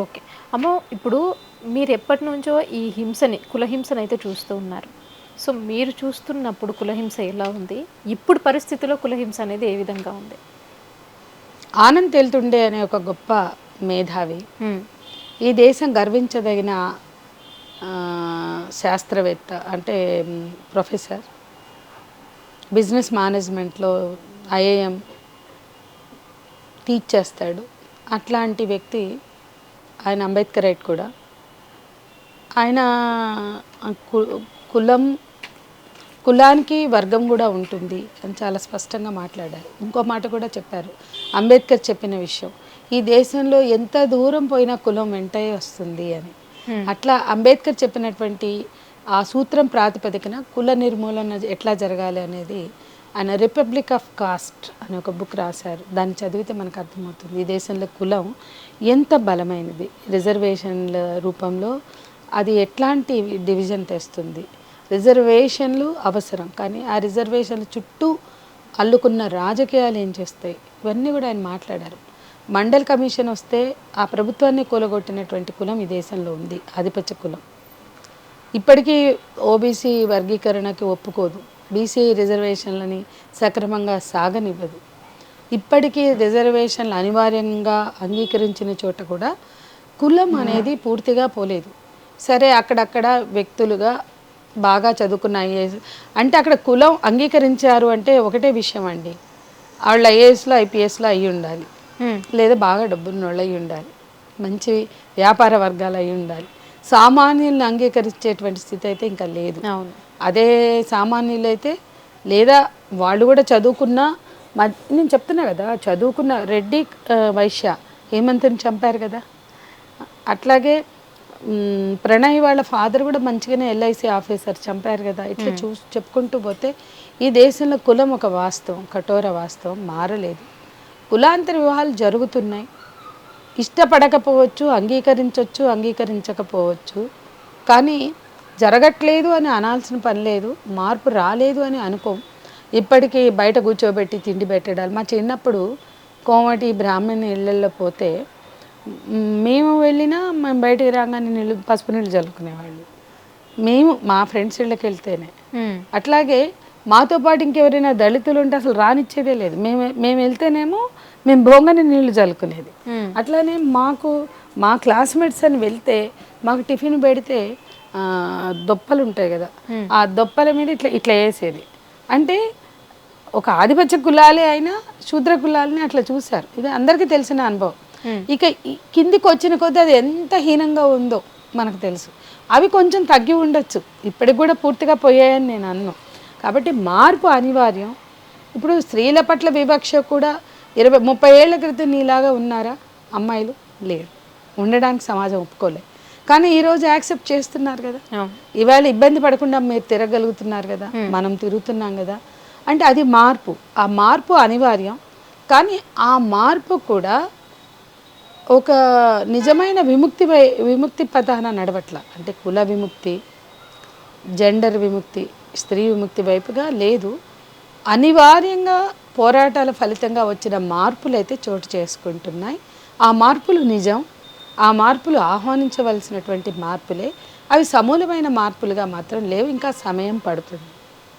Okay. అమ్మో ఇప్పుడు మీరు ఎప్పటి నుంచో ఈ హింసని కులహింసని అయితే చూస్తూ ఉన్నారు. సో మీరు చూస్తున్నప్పుడు కులహింస ఎలా ఉంది? ఇప్పుడు పరిస్థితిలో కులహింస అనేది ఏ విధంగా ఉంది? ఆనంద్ తెలుతుండే అనే ఒక గొప్ప మేధావి. ఈ దేశం గర్వించదగిన శాస్త్రవేత్త అంటే ప్రొఫెసర్. బిజినెస్ మేనేజ్మెంట్లో ఐఏఎం టీచ్ చేస్తాడు. అట్లాంటి వ్యక్తి ఆయన అంబేద్కర్ రైట్ కూడా. ఆయన కులం కులానికి వర్గం కూడా ఉంటుంది అని చాలా స్పష్టంగా మాట్లాడారు. ఇంకో మాట కూడా చెప్పారు. అంబేద్కర్ చెప్పిన విషయం ఈ దేశంలో ఎంత దూరం పోయినా కులం వెంటే వస్తుంది అని. అట్లా అంబేద్కర్ చెప్పినటువంటి ఆ సూత్రం ప్రాతిపదికన కుల నిర్మూలన ఎట్లా జరగాలి అనేది ఆయన రిపబ్లిక్ ఆఫ్ కాస్ట్ అనే ఒక బుక్ రాశారు. దాన్ని చదివితే మనకు అర్థమవుతుంది. ఈ దేశంలో కులం ఎంత బలమైనది? రిజర్వేషన్ల రూపంలో అది ఎట్లాంటి డివిజన్ తెస్తుంది? రిజర్వేషన్లు అవసరం. కానీ ఆ రిజర్వేషన్ల చుట్టూ అల్లుకున్న రాజకీయాలు ఏం చేస్తాయి? ఇవన్నీ కూడా ఆయన మాట్లాడారు. మండల్ కమిషన్ వస్తే ఆ ప్రభుత్వాన్ని కూలగొట్టినటువంటి కులం ఈ దేశంలో ఉంది. ఆధిపత్య కులం. ఇప్పటికీ ఓబీసీ వర్గీకరణకి ఒప్పుకోదు. బీసీ రిజర్వేషన్లని సక్రమంగా సాగనివ్వదు. ఇప్పటికీ రిజర్వేషన్లు అనివార్యంగా అంగీకరించిన చోట కూడా కులం అనేది పూర్తిగా పోలేదు. సరే అక్కడక్కడ వ్యక్తులుగా బాగా చదువుకున్న ఐఏఎస్ అంటే అక్కడ కులం అంగీకరించారు అంటే ఒకటే విషయం అండి. వాళ్ళు ఐఏఎస్లో ఐపీఎస్లో అయ్యి ఉండాలి. లేదా బాగా డబ్బున్న వాళ్ళు అయి ఉండాలి. మంచి వ్యాపార వర్గాలు అయి ఉండాలి. సామాన్యులను అంగీకరించేటువంటి స్థితి అయితే ఇంకా లేదు. అవును. అదే సామాన్యులు అయితే లేదా వాళ్ళు కూడా చదువుకున్న నేను చెప్తున్నా కదా చదువుకున్న రెడ్డి వైశ్య హేమంత్ని చంపారు కదా. అట్లాగే ప్రణయ్ వాళ్ళ ఫాదర్ కూడా మంచిగానే ఎల్ఐసి ఆఫీసర్ చంపారు కదా. ఇట్లా చూ చెప్పుకుంటూ పోతే ఈ దేశంలో కులం ఒక వాస్తవం కఠోర వాస్తవం మారలేదు. కులాంతర వివాహాలు జరుగుతున్నాయి. ఇష్టపడకపోవచ్చు అంగీకరించవచ్చు అంగీకరించకపోవచ్చు. కానీ జరగట్లేదు అని అనాల్సిన పని లేదు మార్పు రాలేదు అని అనుకోం. ఇప్పటికీ బయట కూర్చోబెట్టి తిండి పెట్టడాలు. మా చిన్నప్పుడు కోమటి బ్రాహ్మణ ఇళ్ళల్లో పోతే మేము వెళ్ళినా మేము బయటికి రాగానే నీళ్ళు పసుపు నీళ్ళు చల్లుకునేవాళ్ళు మేము మా ఫ్రెండ్స్ ఇళ్ళకి వెళ్తేనే. అట్లాగే మాతో పాటు ఇంకెవరైనా దళితులు ఉంటే అసలు రానిచ్చేదే లేదు. మేము మేము వెళ్తేనేమో మేము బొంగని నీళ్ళు చల్లుకునేది అట్లానే మాకు మా క్లాస్మేట్స్ అని వెళ్తే మాకు టిఫిన్ పెడితే దొప్పలు ఉంటాయి కదా. ఆ దొప్పల మీద ఇట్లా ఇట్లా వేసేది. అంటే ఒక ఆధిపత్య కులాలే అయినా శూద్ర కులాలని అట్లా చూశారు. ఇది అందరికీ తెలిసిన అనుభవం. ఇక ఈ కిందికి వచ్చిన కొద్దీ అది ఎంత హీనంగా ఉందో మనకు తెలుసు. అవి కొంచెం తగ్గి ఉండొచ్చు. ఇప్పటికి కూడా పూర్తిగా పోయాయని నేను అన్ను. కాబట్టి మార్పు అనివార్యం. ఇప్పుడు స్త్రీల పట్ల వివక్ష కూడా ఇరవై ముప్పై ఏళ్ళ క్రితం నీలాగా ఉన్నారా? అమ్మాయిలు లేరు. ఉండడానికి సమాజం ఒప్పుకోలే. కానీ ఈరోజు యాక్సెప్ట్ చేస్తున్నారు కదా. ఇవాళ ఇబ్బంది పడకుండా మీరు తిరగలుగుతున్నారు కదా. మనం తిరుగుతున్నాం కదా. అంటే అది మార్పు. ఆ మార్పు అనివార్యం. కానీ ఆ మార్పు కూడా ఒక నిజమైన విముక్తి వై- విముక్తి పథాన నడవట్ల. అంటే కుల విముక్తి జెండర్ విముక్తి స్త్రీ విముక్తి వైపుగా లేదు. అనివార్యంగా పోరాటాల ఫలితంగా వచ్చిన మార్పులు అయితే చోటు చేసుకుంటున్నాయి. ఆ మార్పులు నిజం ఆ మార్పులు ఆహ్వానించవలసినటువంటి మార్పులే. అవి సమూలమైన మార్పులుగా మాత్రం లేవు ఇంకా సమయం పడుతుంది.